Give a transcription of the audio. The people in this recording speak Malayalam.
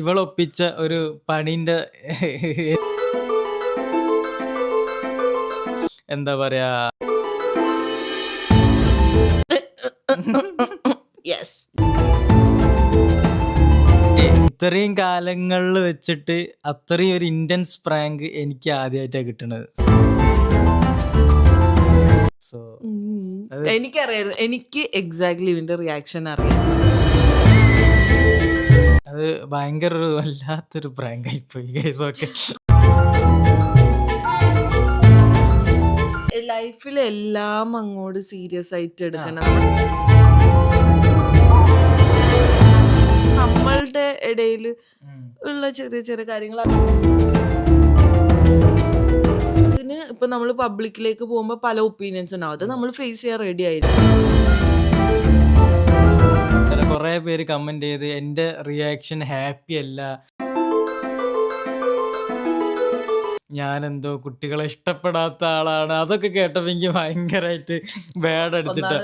ഇവളൊപ്പിച്ച ഒരു പണിന്റെ എന്താ പറയാ? ഇത്രയും കാലങ്ങളിൽ വെച്ചിട്ട് അത്രയും ഒരു ഇന്റൻസ് പ്രാങ്ക് എനിക്ക് ആദ്യമായിട്ടാണ് കിട്ടണത്. സോ എനിക്കറിയായിരുന്നു. എനിക്ക് എക്സാക്ട്ലി ഇവന്റെ റിയാക്ഷൻ അറിയാം. അത് ഭയങ്കര ഒരു വല്ലാത്തൊരു പ്രാങ്ക് ആയിപ്പോയി കേസ് ഒക്കെ ലൈഫിൽ എല്ലാം അങ്ങോട്ട് സീരിയസ് ആയിട്ട് എടുക്കണം. നമ്മളുടെ ഇടയിൽ ഉള്ള ചെറിയ ചെറിയ കാര്യങ്ങൾ അതിന് ഇപ്പൊ നമ്മൾ പബ്ലിക്കിലേക്ക് പോകുമ്പോൾ പല ഒപ്പീനിയൻസ് ഉണ്ടാവും. അത് നമ്മൾ ഫേസ് ചെയ്യാൻ റെഡി ആയിരിക്കും. പേര് കമന്റ് ചെയ്ത് എന്റെ റിയാക്ഷൻ ഹാപ്പി അല്ല. ഞാനെന്തോ കുട്ടികളെ ഇഷ്ടപ്പെടാത്ത ആളാണ്. അതൊക്കെ കേട്ടപ്പോ എനിക്ക് ഭയങ്കരമായിട്ട് ബാഡ് അടിച്ചിട്ട്.